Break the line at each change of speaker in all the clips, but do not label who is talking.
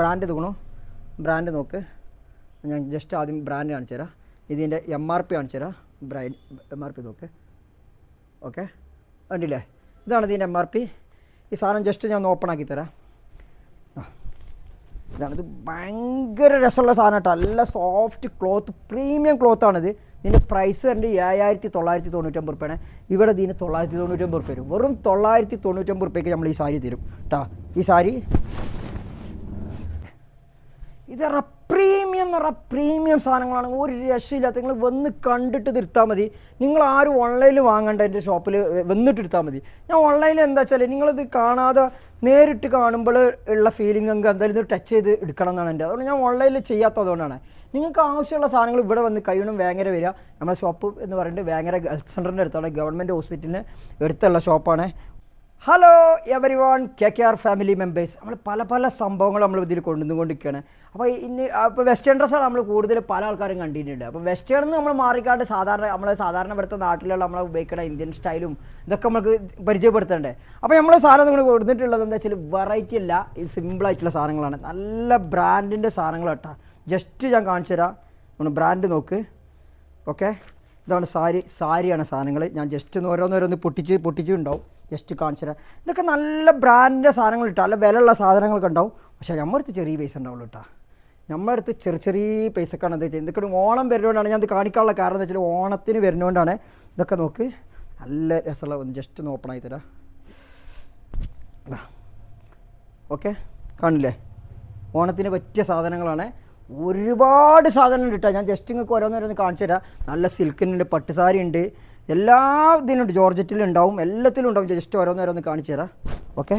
Brand തോന്നണു brand നോക്ക്. ഞാൻ ജസ്റ്റ് ആദ്യം ബ്രാൻഡ് കാണിച്ചു തരാം. ഇതിന്റെ എം ആർ പി കാണിച്ചു തരാം. ബ്രാൻഡ് എം ആർ പി നോക്ക്. ഓക്കെ? കണ്ടില്ലേ? ഇതാണ് ഇതിന്റെ എം ആർ പി ഈ സാധനം ജസ്റ്റ് ഞാൻ ഓപ്പൺ ആക്കി തരാം. ഇതാണിത് ഇതാണ് ഇത് ഭയങ്കര രസമുള്ള സാധനം കേട്ടോ. നല്ല സോഫ്റ്റ് ക്ലോത്ത് പ്രീമിയം ക്ലോത്താണിത് ഇതിന്റെ പ്രൈസ് വരേണ്ടത് ഏഴായിരത്തി തൊള്ളായിരത്തി തൊണ്ണൂറ്റൊമ്പത് റുപ്യാണ്. ഇവിടെ ഇതിന് തൊള്ളായിരത്തി തൊണ്ണൂറ്റൊമ്പത് റുപ്യ വരും. വെറും തൊള്ളായിരത്തി തൊണ്ണൂറ്റൊമ്പത് റുപ്യക്ക് നമ്മൾ ഈ സാരി തരും. കേട്ടോ ഈ സാരി ഇത് റപ്രീമിയം പ്രീമിയം എന്ന് പറഞ്ഞാൽ പ്രീമിയം സാധനങ്ങളാണ്. ഒരു രക്ഷയില്ലാത്ത നിങ്ങൾ വന്ന് കണ്ടിട്ട് തിരുത്താൽ മതി. നിങ്ങൾ ആരും ഓൺലൈനിൽ വാങ്ങണ്ട എന്റെ ഷോപ്പിൽ വന്നിട്ട് എടുത്താൽ മതി. ഞാൻ ഓൺലൈനിൽ എന്താ വെച്ചാൽ നിങ്ങളിത് കാണാതെ നേരിട്ട് കാണുമ്പോൾ ഉള്ള ഫീലിംഗ് നമുക്ക് എന്തായാലും ഇത് ടച്ച് ചെയ്ത് എടുക്കണം എന്നാണ് എന്റെ. അതുകൊണ്ട് ഞാൻ ഓൺലൈനിൽ ചെയ്യാത്തതുകൊണ്ടാണ് നിങ്ങൾക്ക് ആവശ്യമുള്ള സാധനങ്ങൾ ഇവിടെ വന്ന് കഴിയണം വേങ്ങര വരിക. നമ്മുടെ ഷോപ്പ് എന്ന് പറയുന്നത് വേങ്ങര ഹെൽത്ത് സെന്ററിന്റെ അടുത്താണ്. ഗവൺമെന്റ് ഹോസ്പിറ്റലിന് അടുത്തുള്ള ഷോപ്പാണ് hello everyone K K R family members നമ്മൾ പല പല സംഭവങ്ങൾ നമ്മൾ ഇതിൽ കൊണ്ടുവന്നുകൊണ്ടിരിക്കുകയാണ്. അപ്പോൾ ഇനി അപ്പോൾ വെസ്റ്റേൺ ഡ്രസ്സാണ് നമ്മൾ കൂടുതൽ പല ആൾക്കാരും കണ്ടിട്ടുണ്ട്. അപ്പോൾ വെസ്റ്റേൺ നമ്മൾ മാറിക്കാണ്ട് സാധാരണ നമ്മൾ സാധാരണ ഇവിടുത്തെ നാട്ടിലുള്ള നമ്മൾ ഉപയോഗിക്കുന്ന ഇന്ത്യൻ സ്റ്റൈലും ഇതൊക്കെ നമുക്ക് പരിചയപ്പെടുത്തണ്ടേ. അപ്പോൾ നമ്മൾ സാധനം നമ്മൾ കൊടുത്തിട്ടുള്ളത് എന്താ വെച്ചാൽ വെറൈറ്റി അല്ല ഈ സിമ്പിളായിട്ടുള്ള സാധനങ്ങളാണ്. നല്ല ബ്രാൻഡിന്റെ സാധനങ്ങൾ കേട്ടോ ജസ്റ്റ് ഞാൻ കാണിച്ചു തരാം. നമ്മൾ ബ്രാൻഡ് നോക്ക്. ഓക്കെ ഇതാണ് സാരി സാരിയാണ് സാധനങ്ങൾ. ഞാൻ ജസ്റ്റ് ഒന്ന് ഓരോന്നോരോന്ന് പൊട്ടിച്ച് പൊട്ടിച്ചിട്ടുണ്ടാവും. ജസ്റ്റ് കാണിച്ചു തരാം. ഇതൊക്കെ നല്ല ബ്രാൻഡിന്റെ സാധനങ്ങൾ ഇട്ടാൽ നല്ല വിലയുള്ള സാധനങ്ങളൊക്കെ ഉണ്ടാവും. പക്ഷേ നമ്മുടെ അടുത്ത് ചെറിയ പൈസ ഉണ്ടാവുള്ളൂ കേട്ടോ നമ്മുടെ അടുത്ത് ചെറിയ ചെറിയ പൈസക്കാണ് എന്താ ചെയ്യുന്നത്. ഇതൊക്കെ ഓണം വരുന്നതുകൊണ്ടാണ് ഞാൻ ഇത് കാണിക്കാനുള്ള കാരണം എന്ന് വെച്ചാൽ ഓണത്തിന് വരുന്നതുകൊണ്ടാണ്. ഇതൊക്കെ നോക്ക്. നല്ല രസമുള്ള ഒന്ന് ജസ്റ്റ് ഒന്ന് ഓപ്പൺ ആയി തരാം. ഓക്കെ? കാണില്ലേ? ഓണത്തിന് പറ്റിയ സാധനങ്ങളാണ്. ഒരുപാട് സാധനങ്ങൾ ഉണ്ട് കേട്ടോ ഞാൻ ജസ്റ്റ് നിങ്ങൾക്ക് ഓരോന്നോരോന്ന് കാണിച്ചു തരാം. നല്ല സിൽക്കിനുണ്ട് പട്ടുസാരി ഉണ്ട്. എല്ലാ ഇതിനുണ്ട് ജോർജറ്റിലുണ്ടാവും എല്ലാത്തിലും ഉണ്ടാവും. ജസ്റ്റ് ഓരോന്നോരോന്ന് കാണിച്ചു തരാം. ഓക്കെ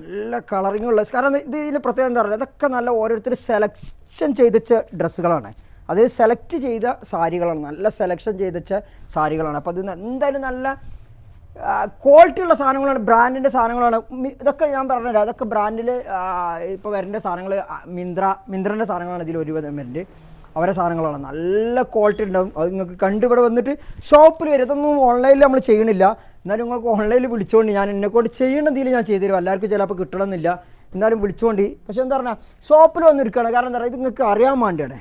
നല്ല കളറിംഗ് ഉള്ള കാരണം ഇത് ഇതിന്റെ പ്രത്യേകത എന്താ പറയുക? ഇതൊക്കെ നല്ല ഓരോരുത്തർ സെലക്ഷൻ ചെയ്തിച്ച ഡ്രസ്സുകളാണ്. അത് സെലക്ട് ചെയ്ത സാരികളാണ്. നല്ല സെലക്ഷൻ ചെയ്തിച്ച സാരികളാണ്. അപ്പോൾ അത് എന്തായാലും നല്ല ക്വാളിറ്റി ഉള്ള സാധനങ്ങളാണ്. ബ്രാൻഡിന്റെ സാധനങ്ങളാണ്. ഇതൊക്കെ ഞാൻ പറഞ്ഞുതരാം. അതൊക്കെ ബ്രാൻഡിൽ ഇപ്പോൾ വരേണ്ട സാധനങ്ങൾ മിന്ത്ര മിന്ത്രന്റെ സാധനങ്ങളാണ് ഇതിൽ ഒരുവിധം വരുന്നുണ്ട് അവരെ സാധനങ്ങളാണ്. നല്ല ക്വാളിറ്റി ഉണ്ടാവും. അത് നിങ്ങൾക്ക് കണ്ട് ഇവിടെ വന്നിട്ട് ഷോപ്പിൽ വരും. ഇതൊന്നും ഓൺലൈനിൽ നമ്മൾ ചെയ്യണില്ല. എന്നാലും നിങ്ങൾക്ക് ഓൺലൈനിൽ വിളിച്ചുകൊണ്ട് ഞാൻ എന്നെക്കൊണ്ട് ചെയ്യണതിൽ ഞാൻ ചെയ്തു തരും. എല്ലാവർക്കും ചിലപ്പോൾ കിട്ടണമെന്നില്ല. എന്നാലും വിളിച്ചുകൊണ്ട് പക്ഷേ എന്താ പറഞ്ഞാൽ ഷോപ്പിൽ വന്നിരിക്കുകയാണ്. കാരണം എന്താ പറയുക ഇത് നിങ്ങൾക്ക് അറിയാൻ വേണ്ടിയാണ്.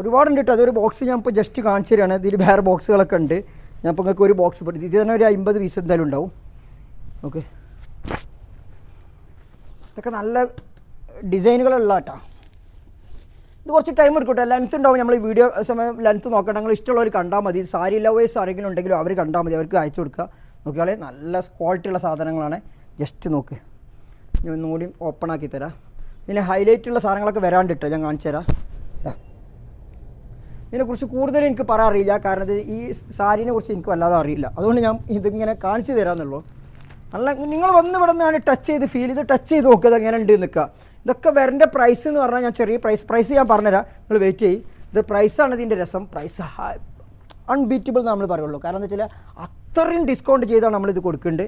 ഒരുപാടുണ്ട് കേട്ടോ. അതൊരു ബോക്സ് ഞാൻ ഇപ്പോൾ ജസ്റ്റ് കാണിച്ചു തരികയാണ് ഇതിൽ വേറെ ബോക്സുകളൊക്കെ ഉണ്ട്. ഞാൻ ഇപ്പോൾ നിങ്ങൾക്ക് ഒരു ബോക്സ് പെട്ടി ഇത് തന്നെ ഒരു അമ്പത് പീസ് എന്തായാലും ഉണ്ടാവും. ഓക്കെ ഇതൊക്കെ നല്ല ഡിസൈനുകളുള്ള കേട്ടോ ഇത് കുറച്ച് ടൈം എടുക്കട്ടെ. ലെങ്ത് ഉണ്ടാവും. നമ്മൾ വീഡിയോ സമയം ലെങ്ത് നോക്കണം നിങ്ങൾ ഇഷ്ടമുള്ളവർ കണ്ടാൽ മതി. സാരി ലവേഴ്സ് ആരെങ്കിലും ഉണ്ടെങ്കിലും അവർ കണ്ടാൽ മതി. അവർക്ക് അയച്ചു കൊടുക്കുക. നോക്കിയാളെ നല്ല ക്വാളിറ്റി ഉള്ള സാധനങ്ങളാണ്. ജസ്റ്റ് നോക്ക്. ഞാൻ ഒന്നുകൂടി ഓപ്പൺ ആക്കി തരാം. ഇതിന് ഹൈലൈറ്റ് ഉള്ള സാധനങ്ങളൊക്കെ വരാണ്ടിട്ടോ ഞാൻ കാണിച്ചു തരാം. ഇതിനെക്കുറിച്ച് കൂടുതൽ എനിക്ക് പറയാൻ അറിയില്ല. കാരണം ഇത് ഈ സാരീനെ കുറിച്ച് എനിക്ക് വല്ലാതെ അറിയില്ല. അതുകൊണ്ട് ഞാൻ ഇതിങ്ങനെ കാണിച്ചു തരാമെന്നുള്ളൂ നല്ല നിങ്ങൾ വന്ന് ഇവിടെ നിന്നാണ് ടച്ച് ചെയ്ത് ഫീൽ ചെയ്ത് ടച്ച് ചെയ്ത് നോക്കുക എങ്ങനെ ഉണ്ട് നിൽക്കുക. ഇതൊക്കെ വരേണ്ട പ്രൈസ് എന്ന് പറഞ്ഞാൽ ഞാൻ ചെറിയ പ്രൈസ് പ്രൈസ് ഞാൻ പറഞ്ഞുതരാം. നിങ്ങൾ വെയിറ്റ് ചെയ്യും. ഇത് പ്രൈസാണ് ഇതിന്റെ രസം. പ്രൈസ് അൺബീറ്റബിൾ നമ്മൾ പറയുള്ളൂ. കാരണം എന്താ വെച്ചാൽ അത്രയും ഡിസ്കൗണ്ട് ചെയ്താണ് നമ്മളിത് കൊടുക്കുന്നുണ്ട്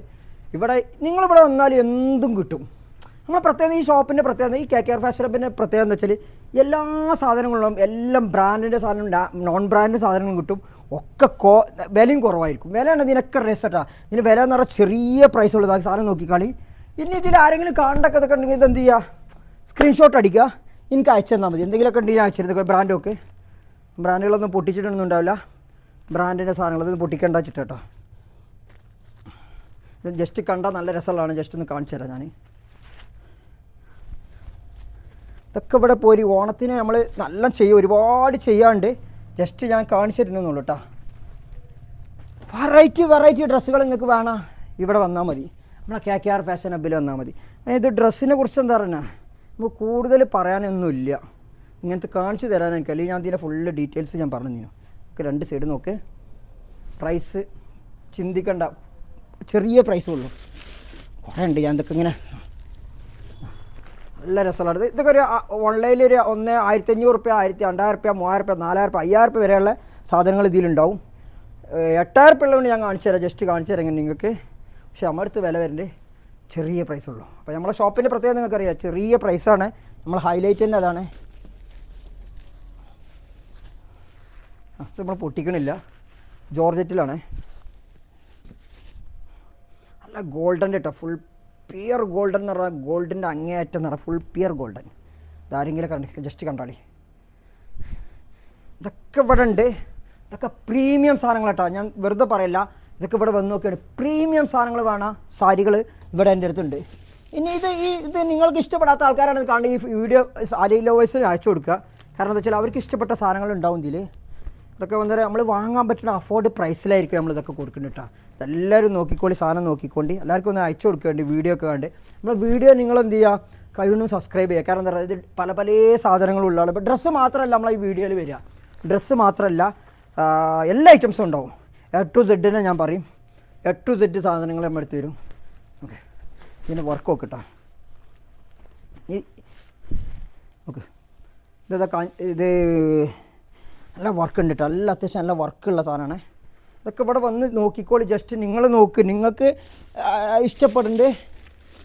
ഇവിടെ നിങ്ങളിവിടെ വന്നാൽ എന്തും കിട്ടും. നമ്മൾ പ്രത്യേകത ഈ ഷോപ്പിന്റെ പ്രത്യേകത ഈ കെ കെ ആർ ഫാഷൻ ഷോപ്പിന്റെ പ്രത്യേകത എന്താ വെച്ചാൽ എല്ലാ സാധനങ്ങളും എല്ലാം ബ്രാൻഡിന്റെ സാധനവും നോൺ ബ്രാൻഡ് സാധനങ്ങളും കിട്ടും. ഒക്കെ കോ വിലയും കുറവായിരിക്കും. വിലയാണ് ഇതിനൊക്കെ രസട്ടാ ഇതിന് വില എന്ന് പറഞ്ഞാൽ ചെറിയ പ്രൈസ് ഉള്ളതാണ് സാധനം നോക്കിക്കാളി. ഇനി ഇതിൽ ആരെങ്കിലും കാണണ്ടൊക്കെ ഇതൊക്കെ ഉണ്ടെങ്കിൽ ഇത് എന്ത് ചെയ്യുക സ്ക്രീൻഷോട്ട് അടിക്കുക. എനിക്ക് അയച്ചു തന്നാൽ മതി. എന്തെങ്കിലുമൊക്കെ ഉണ്ടെങ്കിൽ ഞാൻ അയച്ചിരുന്നത് ബ്രാൻഡൊക്കെ ബ്രാൻഡുകളൊന്നും പൊട്ടിച്ചിട്ടൊന്നും ഉണ്ടാവില്ല. ബ്രാൻഡിന്റെ സാധനങ്ങളൊന്നും പൊട്ടിക്കണ്ട വെച്ചിട്ട് കേട്ടോ. ജസ്റ്റ് കണ്ടാൽ നല്ല രസമുള്ളതാണ്. ജസ്റ്റ് ഒന്ന് കാണിച്ചു തരാം ഞാൻ ഇതൊക്കെ ഇവിടെ പോരി ഓണത്തിന് നമ്മൾ നല്ല ചെയ്യും. ഒരുപാട് ചെയ്യാണ്ട് ജസ്റ്റ് ഞാൻ കാണിച്ചിരുന്നുള്ളൂ കേട്ടോ. വെറൈറ്റി വെറൈറ്റി ഡ്രസ്സുകൾ നിങ്ങൾക്ക് വേണം. ഇവിടെ വന്നാൽ മതി. നമ്മളെ കെ കെ ആർ ഫാഷൻ ഹബിൽ വന്നാൽ മതി. ഇത് ഡ്രസ്സിനെ കുറിച്ച് എന്താ പറയുക നമുക്ക് കൂടുതൽ പറയാനൊന്നുമില്ല. ഇങ്ങനത്തെ കാണിച്ചു തരാൻ എനിക്ക് അല്ലെങ്കിൽ ഞാൻ ഇതിന്റെ ഫുള്ള് ഡീറ്റെയിൽസ് ഞാൻ പറഞ്ഞു തന്നു നമുക്ക് രണ്ട് സൈഡ് നോക്ക്. പ്രൈസ് ചിന്തിക്കണ്ട. ചെറിയ പ്രൈസേ ഉള്ളൂ. കുറേ ഉണ്ട്. ഞാൻ ഇതൊക്കെ ഇങ്ങനെ നല്ല രസമുള്ളത് ഇതൊക്കെ ഒരു ഓൺലൈനിൽ ഒരു ഒന്ന് ആയിരത്തി അഞ്ഞൂറ് റുപ്യ ആയിരത്തി രണ്ടായിരം റുപ്യ മൂവായിരം റുപ്യ നാലായിരം റുപ്യ അയ്യായിരം റുപ്യ വരെയുള്ള സാധനങ്ങൾ ഇതിലുണ്ടാവും. എട്ടായിരം റുപ്യ ഉള്ളതുകൊണ്ട് ഞാൻ കാണിച്ചു തരാം. ജസ്റ്റ് കാണിച്ചു തരാം നിങ്ങൾക്ക്. പക്ഷേ അടുത്ത് വില വരുന്നത് ചെറിയ പ്രൈസ് ഉള്ളൂ. അപ്പോൾ നമ്മളെ ഷോപ്പിന്റെ പ്രത്യേകത നിങ്ങൾക്കറിയാം. ചെറിയ പ്രൈസാണ് നമ്മൾ ഹൈലൈറ്റ് തന്നെ അതാണ്. അത് നമ്മൾ പൊട്ടിക്കണില്ല. ജോർജറ്റിലാണ്. നല്ല ഗോൾഡന്റെ കേട്ടോ ഫുൾ പിയർ ഗോൾഡൻ എന്ന് പറഞ്ഞാൽ ഗോൾഡിന്റെ അങ്ങേയറ്റം എന്ന് പറഞ്ഞാൽ ഫുൾ പിയർ ഗോൾഡൻ ഇതാരെങ്കിലും കണ്ട ജസ്റ്റ് കണ്ടാളി. ഇതൊക്കെ ഇവിടെ ഉണ്ട് ഇതൊക്കെ പ്രീമിയം സാധനങ്ങളാട്ടോ. ഞാൻ വെറുതെ പറയില്ല. ഇതൊക്കെ ഇവിടെ വന്ന് നോക്കിയാണ്. പ്രീമിയം സാധനങ്ങൾ വേണം? സാരികൾ ഇവിടെ എന്റെ അടുത്തുണ്ട്. ഇനി ഇത് ഈ ഇത് നിങ്ങൾക്ക് ഇഷ്ടപ്പെടാത്ത ആൾക്കാരാണ് കാണുന്നത്. ഈ വീഡിയോ സാരി ലവേഴ്സിന് അയച്ചു കൊടുക്കുക. കാരണം എന്താ വെച്ചാൽ അവർക്ക് ഇഷ്ടപ്പെട്ട സാധനങ്ങൾ ഉണ്ടാവും ഇതിൽ ഇതൊക്കെ വന്നാൽ നമ്മൾ വാങ്ങാൻ പറ്റുന്ന അഫോർഡ് പ്രൈസിലായിരിക്കും നമ്മൾ ഇതൊക്കെ കൊടുക്കുന്നത് കേട്ടോ. എല്ലാവരും നോക്കിക്കോളി സാധനം നോക്കിക്കൊണ്ട് എല്ലാവർക്കും ഒന്ന് അയച്ചു കൊടുക്കേണ്ടി വീഡിയോ ഒക്കെ കണ്ട്. നമ്മൾ വീഡിയോ നിങ്ങൾ എന്ത് ചെയ്യുക? കഴിയുന്നു സബ്സ്ക്രൈബ് ചെയ്യുക. കാരണം എന്താ പറയുക ഇത് പല പല സാധനങ്ങളുള്ള ആൾ ഇപ്പോൾ ഡ്രസ്സ് മാത്രമല്ല നമ്മൾ ഈ വീഡിയോയിൽ വരിക. ഡ്രസ്സ് മാത്രമല്ല എല്ലാ ഐറ്റംസും ഉണ്ടാവും. എ ടു സെഡിനെ ഞാൻ പറയും. എ ടു സെഡ് സാധനങ്ങൾ നമ്മൾ എടുത്ത് തരും ഓക്കെ ഇതിന് വർക്ക് ഒക്കെ നോക്കട്ടോ. ഈ ഓക്കെ ഇതാ കാ ഇത് നല്ല വർക്ക് ഉണ്ട് കേട്ടോ നല്ല അത്യാവശ്യം നല്ല വർക്കുള്ള സാധനമാണ് ഇതൊക്കെ ഇവിടെ വന്ന് നോക്കിക്കോളി. ജസ്റ്റ് നിങ്ങൾ നോക്ക്. നിങ്ങൾക്ക് ഇഷ്ടപ്പെടുന്നുണ്ട്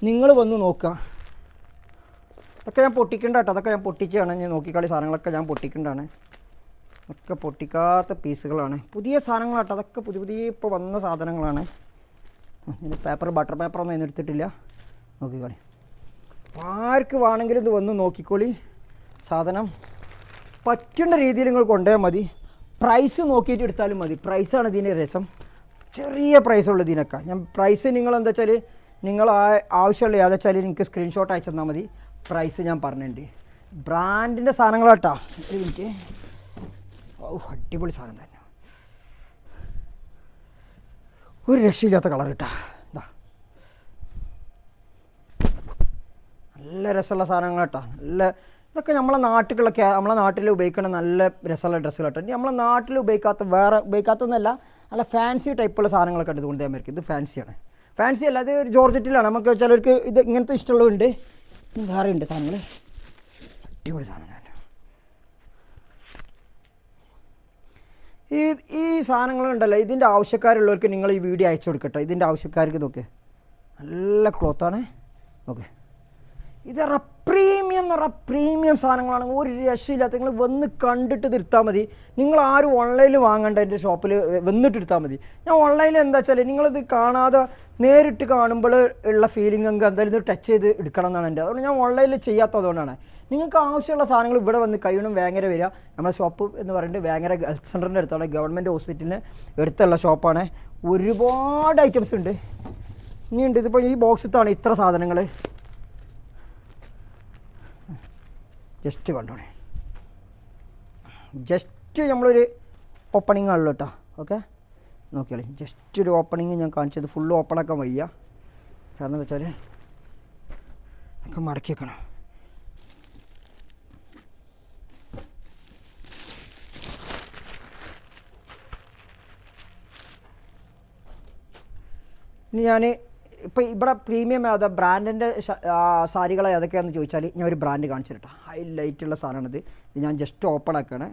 നിങ്ങൾ വന്ന് നോക്കുക അതൊക്കെ ഞാൻ പൊട്ടിക്കേണ്ട കേട്ടോ അതൊക്കെ ഞാൻ പൊട്ടിച്ചാണ് ഞാൻ നോക്കിക്കളി സാധനങ്ങളൊക്കെ ഞാൻ പൊട്ടിക്കേണ്ടതാണ് ഒക്കെ പൊട്ടിക്കാത്ത പീസുകളാണ്. പുതിയ സാധനങ്ങളാട്ടോ. അതൊക്കെ പുതിയ പുതിയ ഇപ്പോൾ വന്ന സാധനങ്ങളാണ്. ഇതിന് പേപ്പർ ബട്ടർ പേപ്പർ ഒന്നും എടുത്തിട്ടില്ല നോക്കിക്കോളി. ആർക്ക് വേണമെങ്കിലും ഇത് വന്ന് നോക്കിക്കോളി. സാധനം പറ്റുന്ന രീതിയിൽ നിങ്ങൾ കൊണ്ടുപോയാൽ മതി. പ്രൈസ് നോക്കിയിട്ട് എടുത്താലും മതി. പ്രൈസാണ് ഇതിന്റെ രസം. ചെറിയ പ്രൈസുള്ള ഇതിനൊക്കെ. ഞാൻ പ്രൈസ് നിങ്ങൾ എന്താ വെച്ചാൽ നിങ്ങൾ ആവശ്യമുള്ള ഏതാ വെച്ചാൽ എനിക്ക് സ്ക്രീൻഷോട്ട് അയച്ചു തന്നാൽ മതി. പ്രൈസ് ഞാൻ പറഞ്ഞിട്ടുണ്ട്. ബ്രാൻഡിന്റെ സാധനങ്ങളാട്ടാ. ഓ അടിപൊളി സാധനം തന്നെ. ഒരു രക്ഷയില്ലാത്ത കളർ കിട്ടാ. നല്ല രസമുള്ള സാധനങ്ങൾ കേട്ടോ നല്ല ഇതൊക്കെ നമ്മളെ നാട്ടിലൊക്കെ നമ്മളെ നാട്ടിൽ ഉപയോഗിക്കുന്ന നല്ല രസമുള്ള ഡ്രസ്സുകൾ കേട്ടോ നമ്മളെ നാട്ടിൽ ഉപയോഗിക്കാത്ത വേറെ ഉപയോഗിക്കാത്തതെന്നല്ല നല്ല ഫാൻസി ടൈപ്പുള്ള സാധനങ്ങളൊക്കെ ഉണ്ട് ഇതുകൊണ്ട് അമേരിക്ക ഇത് ഫാൻസിയാണ് ഫാൻസി അല്ല അത് ഒരു ജോർജറ്റിലാണ്. നമുക്ക് ചിലർക്ക് ഇത് ഇങ്ങനത്തെ ഇഷ്ടമുള്ളതുണ്ട്. വേറെ ഉണ്ട് സാധനങ്ങൾ. അടിപൊളി സാധനങ്ങൾ. ഈ ഈ സാധനങ്ങളുണ്ടല്ലോ ഇതിന്റെ ആവശ്യക്കാരുള്ളവർക്ക് നിങ്ങൾ ഈ വീഡിയോ അയച്ചു കൊടുക്കട്ടെ. ഇതിന്റെ ആവശ്യക്കാർക്ക് നോക്ക്. നല്ല ക്ലോത്താണ്. ഓക്കെ ഇത് പ്രീമിയം എന്ന് പറഞ്ഞാൽ പ്രീമിയം സാധനങ്ങളാണ്. ഒരു രക്ഷയില്ലാത്ത നിങ്ങൾ വന്ന് കണ്ടിട്ട് തിരുത്താൽ മതി. നിങ്ങൾ ആരും ഓൺലൈനിൽ വാങ്ങണ്ട എന്റെ ഷോപ്പിൽ വന്നിട്ട് എടുത്താൽ മതി. ഞാൻ ഓൺലൈനിൽ എന്താ വെച്ചാൽ നിങ്ങളിത് കാണാതെ നേരിട്ട് കാണുമ്പോൾ ഉള്ള ഫീലിംഗ് നമുക്ക് എന്തായാലും ഇത് ടച്ച് ചെയ്ത് എടുക്കണം എന്നാണ് എന്റെ. അതുകൊണ്ട് ഞാൻ ഓൺലൈനിൽ ചെയ്യാത്തതുകൊണ്ടാണ് നിങ്ങൾക്ക് ആവശ്യമുള്ള സാധനങ്ങൾ ഇവിടെ വന്ന് കഴിയണം വേങ്ങര വരിക. നമ്മുടെ ഷോപ്പ് എന്ന് പറയുന്നത് വേങ്ങര ഹെൽത്ത് സെന്ററിന്റെ അടുത്താണ്. ഗവൺമെന്റ് ഹോസ്പിറ്റലിന് അടുത്തുള്ള ഷോപ്പാണ് ഒരുപാട് ഐറ്റംസ് ഉണ്ട്. ഇനിയുണ്ട്. ഇതിപ്പോൾ ഈ ബോക്സിത്താണ് ഇത്ര സാധനങ്ങൾ ജസ്റ്റ് കണ്ടോണേ. ജസ്റ്റ് നമ്മളൊരു ഓപ്പണിംഗ് ആണല്ലോ കേട്ടോ ഓക്കെ? നോക്കിയാളി. ജസ്റ്റ് ഒരു ഓപ്പണിങ് ഞാൻ കാണിച്ചത് ഫുള്ള് ഓപ്പണാക്കാൻ വയ്യ. കാരണം എന്താ വെച്ചാൽ ഒക്കെ മടക്കി വെക്കണം. ഇനി ഞാൻ ഇപ്പോൾ ഇവിടെ പ്രീമിയം ഏതാ? ബ്രാൻഡിന്റെ സാരികൾ ഏതൊക്കെയാണെന്ന് ചോദിച്ചാൽ ഞാൻ ഒരു ബ്രാൻഡ് കാണിച്ചു ഹൈലൈറ്റ് ഉള്ള സാധനമാണിത്. ഇത് ഞാൻ ജസ്റ്റ് ഓപ്പൺ ആക്കുകയാണ്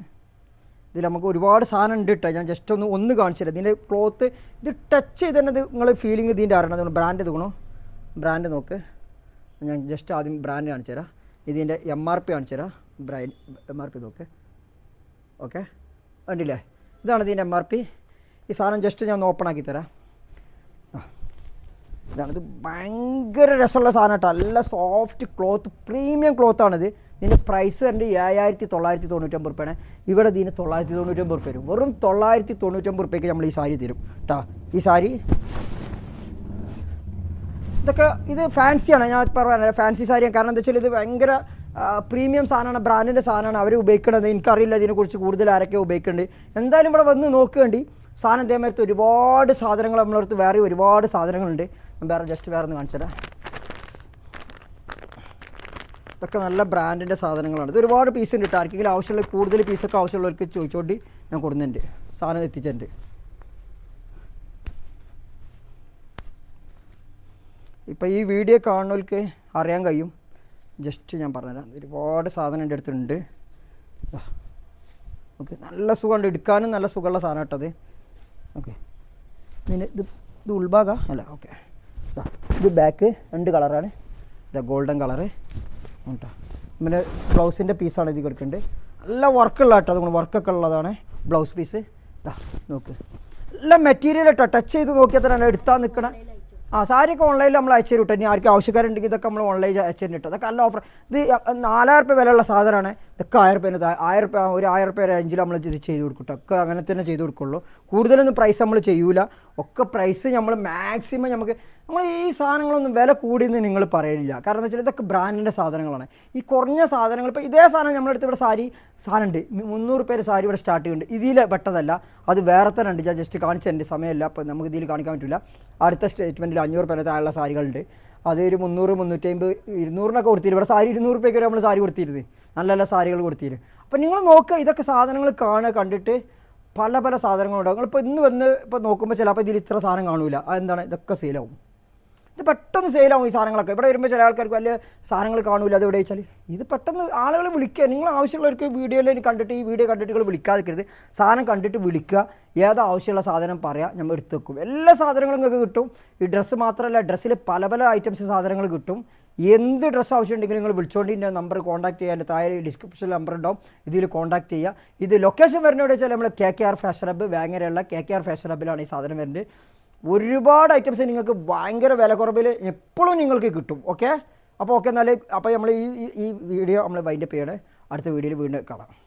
ഇതിൽ നമുക്ക് ഒരുപാട് സാധനം ഉണ്ട് കേട്ടോ ഞാൻ ജസ്റ്റ് ഒന്ന് ഒന്ന് കാണിച്ചു ഇതിന്റെ ക്ലോത്ത് ഇത് ടച്ച് ചെയ്ത് തന്നെ നിങ്ങൾ ഫീലിംഗ് ഇതിന്റെ അറിയണം. ബ്രാൻഡ് തോണോ ബ്രാൻഡ് നോക്ക്. ഞാൻ ജസ്റ്റ് ആദ്യം ബ്രാൻഡ് കാണിച്ചു തരാം ഇതിന്റെ എം ആർ പി കാണിച്ചു തരാം ബ്രാൻഡ് എം ആർ പി നോക്ക്. ഓക്കെ ഉണ്ടല്ലേ ഇതാണ് ഇതിന്റെ എം ആർ പി ഈ സാധനം ജസ്റ്റ് ഞാൻ ഓപ്പൺ ആക്കി തരാം. ഇതാണ് ഇത് ഭയങ്കര രസമുള്ള സാധനം കേട്ടോ. നല്ല സോഫ്റ്റ് ക്ലോത്ത് പ്രീമിയം ക്ലോത്താണിത് ഇതിന്റെ പ്രൈസ് വരേണ്ടത് ഏഴായിരത്തി തൊള്ളായിരത്തി തൊണ്ണൂറ്റമ്പത് റുപ്യാണ്. ഇവിടെ ഇതിന് തൊള്ളായിരത്തി തൊണ്ണൂറ്റമ്പത് റുപ്യ വരും. വെറും തൊള്ളായിരത്തി തൊണ്ണൂറ്റമ്പത് റുപ്യക്ക് നമ്മൾ ഈ സാരി തരും കേട്ടോ. ഈ സാരി ഇതൊക്കെ ഇത് ഫാൻസിയാണ് ഞാൻ പറഞ്ഞ ഫാൻസി സാരിയാണ്. കാരണം എന്താ വെച്ചാൽ ഇത് ഭയങ്കര പ്രീമിയം സാധനമാണ്. ബ്രാൻഡിന്റെ സാധനമാണ് അവർ ഉപയോഗിക്കുന്നത് എനിക്കറിയില്ല ഇതിനെക്കുറിച്ച് കൂടുതൽ ആരൊക്കെ ഉപയോഗിക്കുന്നുണ്ട് എന്തായാലും ഇവിടെ വന്ന് നോക്കേണ്ടി സാധനം ഇതേമാരത്ത് ഒരുപാട് സാധനങ്ങൾ നമ്മളടുത്ത് വേറെ ഒരുപാട് സാധനങ്ങളുണ്ട്. വേറെ ജസ്റ്റ് വേറെ ഒന്ന് കാണിച്ചു തരാം ഇതൊക്കെ നല്ല ബ്രാൻഡിന്റെ സാധനങ്ങളാണ്. ഇത് ഒരുപാട് പീസ് ഉണ്ട് കേട്ടോ ആർക്കെങ്കിലും ആവശ്യമുള്ള കൂടുതൽ പീസൊക്കെ ആവശ്യമുള്ളവർക്ക് ചോദിച്ചുകൊണ്ട് ഞാൻ കൊടുക്കുന്നുണ്ട്. സാധനം എത്തിച്ചിട്ടുണ്ട്. ഇപ്പോൾ ഈ വീഡിയോ കാണുന്നവർക്ക് അറിയാൻ കഴിയും. ജസ്റ്റ് ഞാൻ പറഞ്ഞുതരാം. ഒരുപാട് സാധനം എന്റെ അടുത്തുണ്ട്. ഓക്കെ. നല്ല സുഖമുണ്ട്. എടുക്കാനും നല്ല സുഖമുള്ള സാധനം കേട്ടത് ഓക്കെ. ഇത് ഇത് ഉൾഭാഗ? അല്ല ഓക്കെ. ഇത് ബാക്ക് രണ്ട് കളറാണ് ഇതാ ഗോൾഡൻ കളറ് കേട്ടോ പിന്നെ ബ്ലൗസിന്റെ പീസാണ് ഇത് കൊടുക്കേണ്ടത് നല്ല വർക്കുള്ള കേട്ടോ അതുകൊണ്ട് വർക്കൊക്കെ ഉള്ളതാണ് ബ്ലൗസ് പീസ് ഇതാ നോക്ക്. നല്ല മെറ്റീരിയൽ കേട്ടോ ടച്ച് ചെയ്ത് നോക്കിയാൽ തന്നെ എടുത്താൽ നിൽക്കണം ആ സാരിയൊക്കെ ഓൺലൈനിൽ നമ്മൾ അയച്ചു തരും ഇനി ആർക്കും ആവശ്യക്കാരുണ്ടെങ്കിൽ ഇതൊക്കെ നമ്മൾ ഓൺലൈൻ അയച്ചു തരും കേട്ടോ അതൊക്കെ നല്ല ഓഫർ ഇത് നാലായിരം രൂപ വിലയുള്ള സാധനമാണ്. ഇതൊക്കെ ആയിരം രൂപ ആയിരം റുപ്യ ഒരു ആയിരം രൂപ റേഞ്ചിൽ നമ്മൾ ഇത് ചെയ്ത് കൊടുക്കും കേട്ടോ ഒക്കെ അങ്ങനെ തന്നെ ചെയ്ത് കൊടുക്കുള്ളൂ. കൂടുതലൊന്നും പ്രൈസ് നമ്മൾ ചെയ്യൂല. ഒക്കെ പ്രൈസ് നമ്മൾ മാക്സിമം നമുക്ക് നമ്മൾ ഈ സാധനങ്ങളൊന്നും വില കൂടിയെന്ന് നിങ്ങൾ പറയില്ല കാരണം എന്താ വെച്ചാൽ ഇതൊക്കെ ബ്രാൻഡിന്റെ സാധനങ്ങളാണ്. ഈ കുറഞ്ഞ സാധനങ്ങൾ ഇപ്പോൾ ഇതേ സാധനം നമ്മളെടുത്ത് ഇവിടെ സാരി സാധനം ഉണ്ട് മുന്നൂറ് പേര് സാരി ഇവിടെ സ്റ്റാർട്ട് ചെയ്യുന്നുണ്ട് ഇതിൽ പെട്ടതല്ല. അത് വേറെ തന്നെ ഉണ്ട്. ഞാൻ ജസ്റ്റ് കാണിച്ചു എന്റെ സമയമില്ല. അപ്പോൾ നമുക്ക് ഇതിൽ കാണിക്കാൻ പറ്റില്ല അടുത്ത സ്റ്റേറ്റ്മെന്റിൽ അഞ്ഞൂറ് പേരെ താഴെയുള്ള സാരികളുണ്ട്. അത് ഒരു മുന്നൂറ് മുന്നൂറ്റമ്പത് ഇരുന്നൂറിനൊക്കെ കൊടുത്തിരുന്നു. ഇവിടെ സാരി ഇരുന്നൂറ് രൂപയ്ക്ക് നമ്മൾ സാരി കൊടുത്തിരുന്നത് നല്ല നല്ല സാരികൾ കൊടുത്തിരുന്നു. അപ്പോൾ നിങ്ങൾ നോക്കുക ഇതൊക്കെ സാധനങ്ങൾ കാണുക കണ്ടിട്ട് പല പല സാധനങ്ങളുണ്ടാകും നിങ്ങളിപ്പോൾ ഇന്ന് വന്ന് ഇപ്പോൾ നോക്കുമ്പോൾ ചിലപ്പോൾ ഇതിൽ ഇത്ര സാധനം കാണൂല. അതെന്താണ് ഇതൊക്കെ സെയിലാവും ഇത് പെട്ടെന്ന് സെയിലാവും ഈ സാധനങ്ങളൊക്കെ. ഇവിടെ വരുമ്പോൾ ചില ആൾക്കാർക്ക് വലിയ സാധനങ്ങൾ കാണൂല അത് എവിടെ വെച്ചാൽ ഇത് പെട്ടെന്ന് ആളുകൾ വിളിക്കുക നിങ്ങൾ ആവശ്യമുള്ളവർക്ക് വീഡിയോയിൽ കണ്ടിട്ട് ഈ വീഡിയോ കണ്ടിട്ട് നിങ്ങൾ വിളിക്കാതിരിക്കരുത്. സാധനം കണ്ടിട്ട് വിളിക്കുക. ഏതാ ആവശ്യമുള്ള സാധനം പറയാം. നമ്മൾ എടുത്ത് വെക്കും. എല്ലാ സാധനങ്ങളും നിങ്ങൾക്ക് കിട്ടും. ഈ ഡ്രസ്സ് മാത്രമല്ല ഡ്രസ്സിൽ പല പല ഐറ്റംസ് സാധനങ്ങൾ കിട്ടും. എന്ത് ഡ്രസ്സ് ആവശ്യമുണ്ടെങ്കിലും നിങ്ങൾ വിളിച്ചുകൊണ്ട് എന്റെ നമ്പർ കോൺടാക്ട് ചെയ്യാൻ താഴെ ഡിസ്ക്രിപ്ഷനിൽ നമ്പർ ഉണ്ടാവും. ഇതിൽ കോൺടാക്ട് ചെയ്യുക. ഇത് ലൊക്കേഷൻ വരുന്നത് വെച്ചാൽ നമ്മൾ K K R fashion hub വാങ്ങരയുള്ള K K R fashion ഹബ്ബിലാണ് ഈ സാധനം വരുന്നത്. ഒരുപാട് ഐറ്റംസ് നിങ്ങൾക്ക് ഭയങ്കര വില കുറവിൽ എപ്പോഴും നിങ്ങൾക്ക് കിട്ടും. ഓക്കെ അപ്പോൾ ഓക്കെ എന്നാൽ അപ്പോൾ നമ്മൾ ഈ- ഈ വീഡിയോ നമ്മൾ വൈൻഡപ്പ് ചെയ്യണേ. അടുത്ത വീഡിയോയിൽ വീണ്ടും കാണാം.